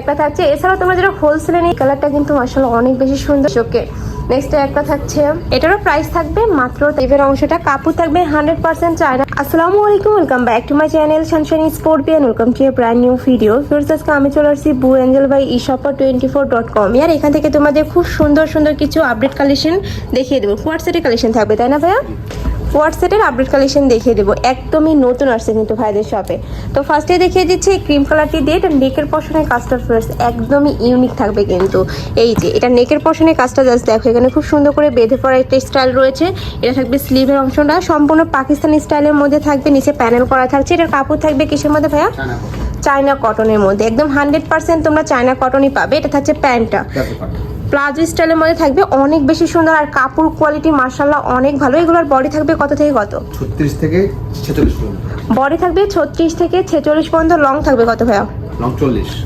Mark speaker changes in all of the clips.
Speaker 1: একটা থাকছে, এছাড়াও তোমরা যেটা হোলসেলে নিয়ে কালারটা কিন্তু মাসাল্লাহ অনেক বেশি সুন্দর। ওকে নেক্সট একটা থাকছে, এটারও প্রাইস থাকবে মাত্র এবার অংশটা, কাপড় থাকবে হান্ড্রেড পার্সেন্ট চায়না। আসসালামু আলাইকুম welcome back to my channel sunshine sport Beant welcome to brand new video ফিরস আজকে আমি চলে আসছি বু angel by E shopper twenty four dot com ইয়ার এখান থেকে তোমাদের খুব সুন্দর সুন্দর কিছু আপডেট কালেকশন দেখিয়ে দেবো। হোয়াটসঅ্যাপে কালেকশন থাকবে, তাই না ভাইয়া? হোয়াটসঅ্যাপের আপডেট কালেকশন দেখিয়ে দেবো। একদমই নতুন আসছে কিন্তু ভাইদের শপে তো ফার্স্টে দেখিয়ে দিচ্ছি এই ক্রিম কালারটি দিয়ে এটা নেকের পশনে কাজটা ফার্স্ট একদমই ইউনিক থাকবে কিন্তু। এই যে এটা নেকের পশনে কাজটা জাস্ট দেখো এখানে খুব সুন্দর করে বেঁধে পড়া একটা স্টাইল রয়েছে। এটা থাকবে স্লিভের অংশটা সম্পূর্ণ পাকিস্তানি স্টাইলের মধ্যে থাকবে নিচে প্যানেল করা থাকছে। এটার কাপড় থাকবে কিসের মধ্যে ভাইয়া? চায়না কটনের মধ্যে। একদম হান্ড্রেড পার্সেন্ট তোমরা চায়না কটনই পাবে। এটা থাকছে প্যান্টটা। প্লাজো স্টাইলের মধ্যে থাকবে অনেক বেশি সুন্দর আর কাপড় কোয়ালিটি মার্শাল্লাহ অনেক ভালো। এগুলোর বডি থাকবে কত থেকে কত?
Speaker 2: ছত্রিশ থেকে ছেচল্লিশ
Speaker 1: বডি থাকবে ছত্রিশ থেকে ছেচল্লিশ পর্যন্ত। লং থাকবে কত ভাইয়া?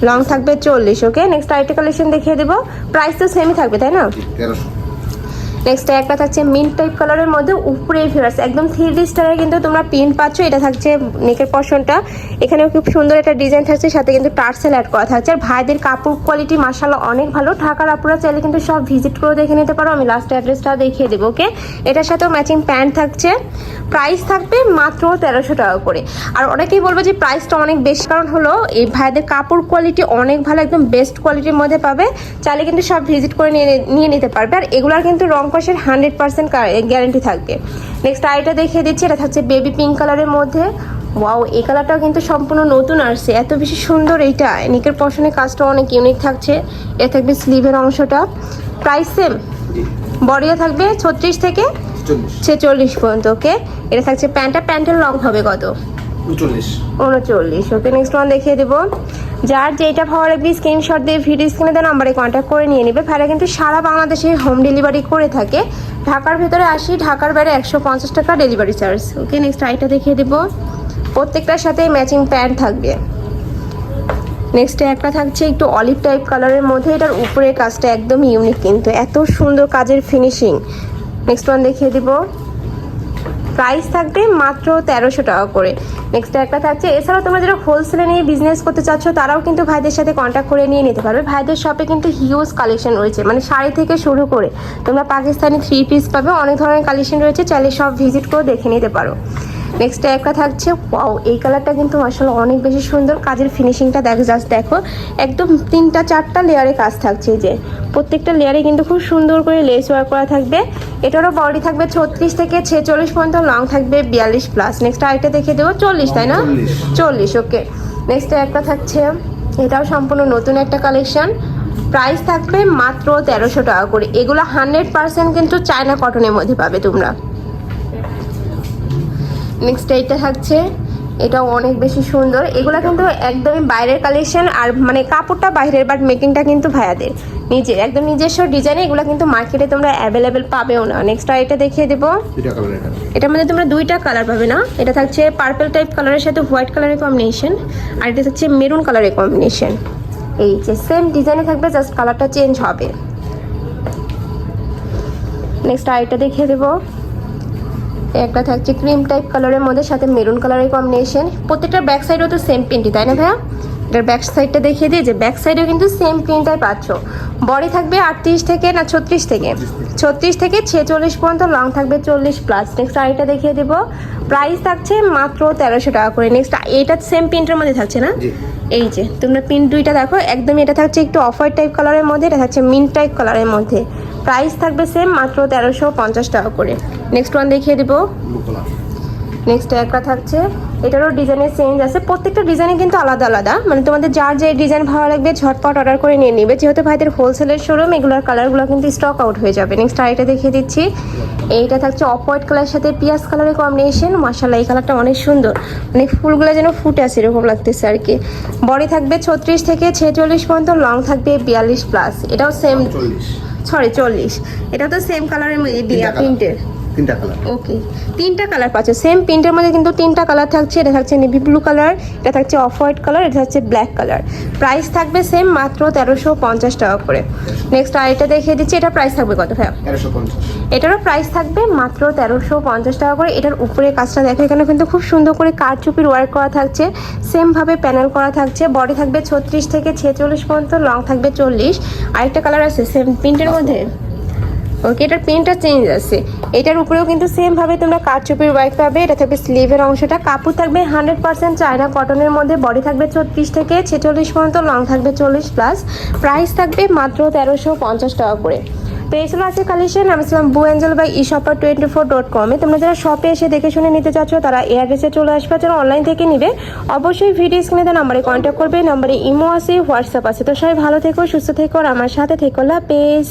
Speaker 2: লং
Speaker 1: থাকবে চল্লিশ ওকে নেক্সট আরেকটা কালেকশন দেখিয়ে দেবো। প্রাইস তো সেমই থাকবে তাই না?
Speaker 2: তেরোশো।
Speaker 1: নেক্সট একটা থাকছে মিন্ট টাইপ কালারের মধ্যে উপরে ফিরাস একদম থ্রি স্টারের কিন্তু তোমরা প্রিন্ট পাচ্ছ, এটা থাকছে নেকের পশনটা এখানেও খুব সুন্দর একটা ডিজাইন থাকছে, সাথে কিন্তু টার্সেল অ্যাড করা থাকছে। আর ভাইদের কাপড় কোয়ালিটি মাসাল্লাহ অনেক ভালো। ঢাকার আপুরা চাইলে কিন্তু সব ভিজিট করে দেখে নিতে পারো। আমি লাস্ট অ্যাড্রেসটা দেখিয়ে দেবো ওকে এটার সাথেও ম্যাচিং প্যান্ট থাকছে। প্রাইস থাকবে মাত্র তেরোশো টাকা করে। আর অনেকেই বলবে যে প্রাইসটা অনেক বেশি, কারণ হলো এই ভাইদের কাপড় কোয়ালিটি অনেক ভালো, একদম বেস্ট কোয়ালিটির মধ্যে পাবে। চাইলে কিন্তু সব ভিজিট করে নিয়ে নিয়ে নিতে পারবে। আর এগুলার কিন্তু রং কষের হান্ড্রেড পার্সেন্ট গ্যারেন্টি থাকবে। নেক্সট আইটা দেখিয়ে দিচ্ছি এটা থাকছে বেবি পিঙ্ক কালারের মধ্যে। ওয়াও এই কালারটাও কিন্তু সম্পূর্ণ নতুন আসছে। এত বেশি সুন্দর এইটা নিকের পশনের কাজটা অনেক ইউনিক থাকছে। এ থাকবে স্লিভের অংশটা। প্রাইস সেম বডিয়া থাকবে ছত্রিশ থেকে ছেচল্লিশ। পর্যন্ত ওকে এটা থাকছে প্যান্টটা প্যান্টের লং হবে কত?
Speaker 2: উনচল্লিশ।
Speaker 1: ওকে নেক্সট ওয়ান দেখিয়ে দেবো। যার যেটা ভালো লাগবে স্ক্রিনশট দিয়ে ভিডিও স্ক্রিনে দেওয়া নাম্বারে কন্ট্যাক্ট করে নিয়ে নেবে। ভাইরা কিন্তু সারা বাংলাদেশে হোম ডেলিভারি করে থাকে। ঢাকার ভেতরে আসি, ঢাকার বাইরে একশো পঞ্চাশ টাকা ডেলিভারি চার্জ ওকে নেক্সট আইটা দেখিয়ে দেবো। প্রত্যেকটার সাথে ম্যাচিং প্যান্ট থাকবে। নেক্সটে একটা থাকছে একটু অলিভ টাইপ কালারের মধ্যে। এটার উপরে কাজটা একদম ইউনিক কিন্তু। এত সুন্দর কাজের ফিনিশিং নেক্সট ওয়ান দেখিয়ে দিব। প্রাইস থাকবে মাত্র তেরোশো টাকা করে। নেক্সট একটা থাকছে, এছাড়াও তোমরা যারা হোলসেলে নিয়ে বিজনেস করতে চাচ্ছ, তারাও কিন্তু ভাইদের সাথে কন্ট্যাক্ট করে নিয়ে নিতে পারবে। ভাইদের শপে কিন্তু হিউজ কালেকশন রয়েছে মানে শাড়ি থেকে শুরু করে তোমরা পাকিস্তানি থ্রি পিস পাবে, অনেক ধরনের কালেকশন রয়েছে, চাইলে সব ভিজিট করে দেখে নিতে পারো। নেক্সট একটা থাকছে ওয়াও এই কালারটা কিন্তু আসলে অনেক বেশি সুন্দর, কাজের ফিনিশিংটা দেখো জাস্ট দেখো, একদম তিনটা চারটা লেয়ারে কাজ থাকছে যে। প্রত্যেকটা লেয়ারে কিন্তু খুব সুন্দর করে লেস ওয়ার্ক করা থাকবে। এটারও বডি থাকবে ছত্রিশ থেকে ছেচল্লিশ পর্যন্ত লং থাকবে বিয়াল্লিশ প্লাস নেক্সট আরেকটা দেখে দেবো চল্লিশ তাই না?
Speaker 2: চল্লিশ।
Speaker 1: ওকে নেক্সট একটা থাকছে এটাও সম্পূর্ণ নতুন একটা কালেকশন প্রাইস থাকবে মাত্র তেরোশো টাকা করে। এগুলো হান্ড্রেড পার্সেন্ট কিন্তু চায়না কটনের মধ্যে পাবে তোমরা। নেক্সট এইটা থাকছে এটাও অনেক বেশি সুন্দর। এগুলো কিন্তু একদমই বাইরের কালেকশন আর মানে কাপড়টা বাইরের বাট মেকিংটা কিন্তু ভাইয়াদের। নিজের একদম নিজস্ব ডিজাইন এগুলো কিন্তু মার্কেটে তোমরা অ্যাভেলেবেল পাবেও না। নেক্সট আর এটা দেখিয়ে দেবো।
Speaker 2: দুইটা কালার এটা
Speaker 1: এটার মধ্যে তোমরা দুইটা কালার পাবে না। এটা থাকছে পার্পল টাইপ কালারের সাথে হোয়াইট কালারের কম্বিনেশন আর এটা থাকছে মেরুন কালারের কম্বিনেশন এই যে সেম ডিজাইনে থাকবে জাস্ট কালারটা চেঞ্জ হবে। নেক্সট আরেকটা দেখিয়ে দেবো। একটা থাকছে ক্রিম টাইপ কালারের মধ্যে সাথে মেরুন কালারের কম্বিনেশন প্রত্যেকটা ব্যাক সাইডও তো সেম প্রিন্টই তাই না ভাইয়া? এটার ব্যাক সাইডটা দেখিয়ে দিয়ে যে ব্যাক সাইডেও কিন্তু সেম প্রিন্টটাই পাচ্ছ বডি থাকবে আটত্রিশ থেকে না ছত্রিশ থেকে? ছত্রিশ থেকে ছেচল্লিশ পর্যন্ত লং থাকবে চল্লিশ প্লাস নেক্সট আরেকটা দেখিয়ে দেবো। প্রাইস থাকছে মাত্র তেরোশো টাকা করে। নেক্সট এইটা সেম প্রিন্টের মধ্যে থাকছে না? এই যে তোমরা প্রিন্ট দুইটা দেখো একদম এটা থাকছে একটু অফার টাইপ কালারের মধ্যে এটা থাকছে মিন্ট টাইপ কালারের মধ্যে। প্রাইস থাকবে সেম মাত্র তেরোশো পঞ্চাশ টাকা করে। নেক্সট ওয়ান দেখিয়ে দেবো। নেক্সট একটা থাকছে এটারও ডিজাইনের চেঞ্জ আছে। প্রত্যেকটা ডিজাইনে কিন্তু আলাদা আলাদা। মানে তোমাদের যার যে ডিজাইন ভালো লাগবে ঝটপট অর্ডার করে নিয়ে নিবে। যেহেতু ভাইদের হোলসেলের শোরুম এগুলোর কালারগুলো কিন্তু স্টক আউট হয়ে যাবে। নেক্সট আরেকটা দেখিয়ে দিচ্ছি। এইটা থাকছে অফ হোয়াইট কালারের সাথে পিয়াজ কালারের কম্বিনেশন মাসাল্লাহ এই কালারটা অনেক সুন্দর। মানে ফুলগুলো যেন ফুটে আছে এরকম লাগতেছে আর কি। বডি থাকবে ছত্রিশ থেকে ছেচল্লিশ পর্যন্ত লং থাকবে বিয়াল্লিশ প্লাস এটাও সেম সরি চল্লিশ। এটা তো সেম কালারের। প্রিন্টের
Speaker 2: তিনটা কালার।
Speaker 1: ওকে তিনটা কালার পাচ্ছ। সেম প্রিন্টের মধ্যে কিন্তু তিনটা কালার থাকছে। এটা থাকছে নেভি ব্লু কালার এটা থাকছে অফ হোয়াইট কালার এটা থাকছে ব্ল্যাক কালার প্রাইস থাকবে সেম মাত্র তেরোশো পঞ্চাশ টাকা করে। নেক্সট আরেকটা দেখিয়ে দিচ্ছি এটা প্রাইস থাকবে কত
Speaker 2: পঞ্চাশ।
Speaker 1: এটারও প্রাইস থাকবে মাত্র তেরোশো পঞ্চাশ টাকা করে। এটার উপরে কাজটা দেখো এখানে কিন্তু খুব সুন্দর করে কারচুপির ওয়ার্ক করা থাকছে। সেমভাবে প্যানেল করা থাকছে। বডি থাকবে ছত্রিশ থেকে ছেচল্লিশ পর্যন্ত লং থাকবে চল্লিশ। আরেকটা কালার আছে সেম প্রিন্টের মধ্যে? ওকে এটার প্রিন্টটা চেঞ্জ আছে। এটার উপরেও কিন্তু সেম ভাবে তোমরা কারচুপির ওয়ার্ক পাবে, এটা থাকবে স্লিভের অংশটা। কাপড় থাকবে হান্ড্রেড পার্সেন্ট চায়না কটনের মধ্যে বডি থাকবে ছত্রিশ থেকে ছেচল্লিশ পর্যন্ত লং থাকবে চল্লিশ প্লাস প্রাইস থাকবে মাত্র তেরোশো পঞ্চাশ টাকা করে। তো এই ছিল আছে কালেকশন আমি ছিলাম বু angel by e shopper twenty four dot কমে তোমরা যারা শপে এসে দেখে শুনে নিতে চাচ্ছ, তারা এই অ্যাড্রেসে চলে আসবে। যারা অনলাইন থেকে নিবে, অবশ্যই ভিডিও স্ক্রিনে দেওয়া নাম্বারে কন্ট্যাক্ট করবে। নাম্বারে ইমো আছে হোয়াটসঅ্যাপ আছে। তো সবাই ভালো থেকো, সুস্থ থেকো, আর আমার সাথে থেকো। লা পেজ